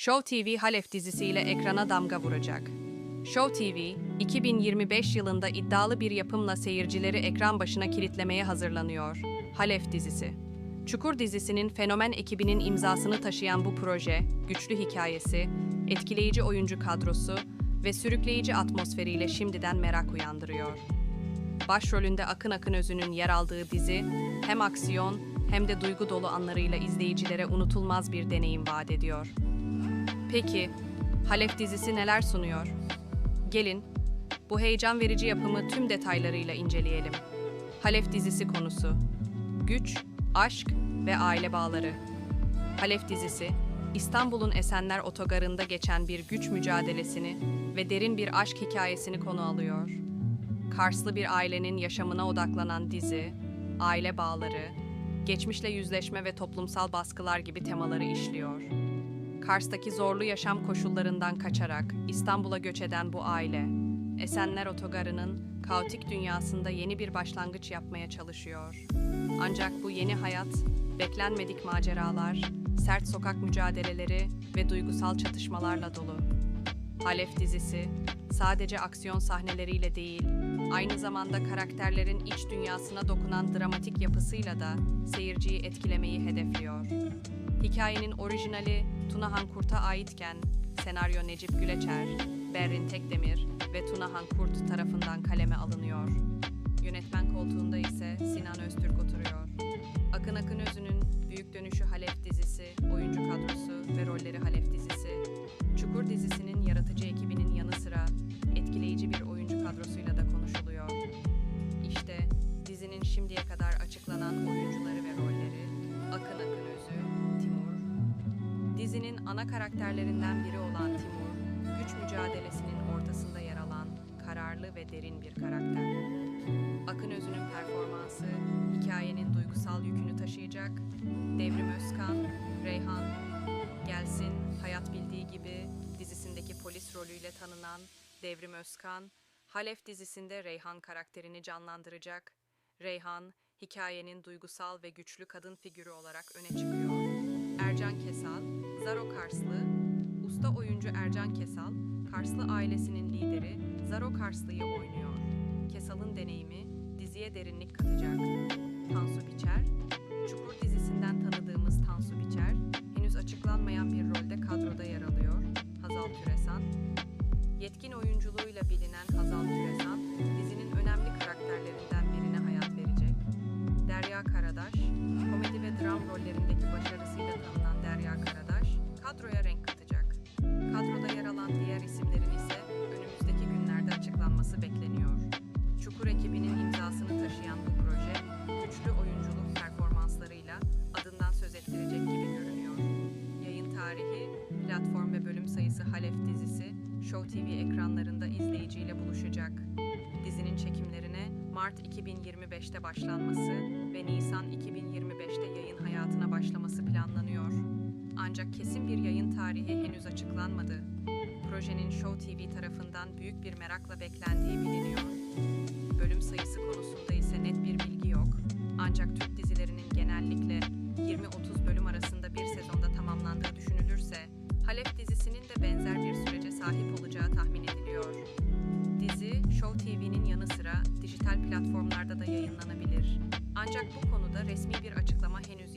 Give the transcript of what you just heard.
Show TV Halef dizisiyle ekrana damga vuracak. Show TV, 2025 yılında iddialı bir yapımla seyircileri ekran başına kilitlemeye hazırlanıyor. Halef dizisi. Çukur dizisinin fenomen ekibinin imzasını taşıyan bu proje, güçlü hikayesi, etkileyici oyuncu kadrosu ve sürükleyici atmosferiyle şimdiden merak uyandırıyor. Başrolünde Akın Akın Özü'nün yer aldığı dizi hem aksiyon hem de duygu dolu anlarıyla izleyicilere unutulmaz bir deneyim vaat ediyor. Peki, Halef dizisi neler sunuyor? Gelin, bu heyecan verici yapımı tüm detaylarıyla inceleyelim. Halef dizisi konusu. Güç, aşk ve aile bağları. Halef dizisi, İstanbul'un Esenler Otogarı'nda geçen bir güç mücadelesini ve derin bir aşk hikayesini konu alıyor. Karslı bir ailenin yaşamına odaklanan dizi, aile bağları, geçmişle yüzleşme ve toplumsal baskılar gibi temaları işliyor. Kars'taki zorlu yaşam koşullarından kaçarak İstanbul'a göç eden bu aile, Esenler Otogarı'nın kaotik dünyasında yeni bir başlangıç yapmaya çalışıyor. Ancak bu yeni hayat, beklenmedik maceralar, sert sokak mücadeleleri ve duygusal çatışmalarla dolu. Halef dizisi sadece aksiyon sahneleriyle değil, aynı zamanda karakterlerin iç dünyasına dokunan dramatik yapısıyla da seyirciyi etkilemeyi hedefliyor. Hikayenin orijinali Tunahan Kurt'a aitken, senaryo Necip Güleçer, Berrin Tekdemir ve Tunahan Kurt tarafından kaleme alınıyor. Yönetmen koltuğunda ise Sinan Öztürk oturuyor. Akın Akın Özü'nün Büyük Dönüşü Halef dizisi, oyuncu kadrosu ve rolleri Halef dizisi, Çukur dizisinin yaratıcı ekibinin yanı sıra etkileyici bir oyuncu kadrosuyla da konuşuluyor. İşte dizinin şimdiye kadar açıklanan oyuncuları Dizinin ana karakterlerinden biri olan Timur, güç mücadelesinin ortasında yer alan kararlı ve derin bir karakter. Akın Özü'nün performansı hikayenin duygusal yükünü taşıyacak. Devrim Özkan, Reyhan, Gelsin, Hayat Bildiği gibi dizisindeki polis rolüyle tanınan Devrim Özkan, Halef dizisinde Reyhan karakterini canlandıracak. Reyhan, hikayenin duygusal ve güçlü kadın figürü olarak öne çıkıyor. Ercan Kesal, Zaro Karslı, usta oyuncu Ercan Kesal, Karslı ailesinin lideri Zaro Karslı'yı oynuyor. Kesal'ın deneyimi diziye derinlik katacak. Tansu Biçer, Çukur dizisinden tanıdığımız Tansu Biçer, henüz açıklanmayan bir rolde kadroda yer alıyor. Hazal Türesan, yetkin oyunculuğuyla sayısı Halef dizisi, Show TV ekranlarında izleyiciyle buluşacak. Dizinin çekimlerine Mart 2025'te başlanması ve Nisan 2025'te yayın hayatına başlaması planlanıyor. Ancak kesin bir yayın tarihi henüz açıklanmadı. Projenin Show TV tarafından büyük bir merakla beklendiği biliniyor. dijital platformlarda da yayınlanabilir. Ancak bu konuda resmi bir açıklama henüz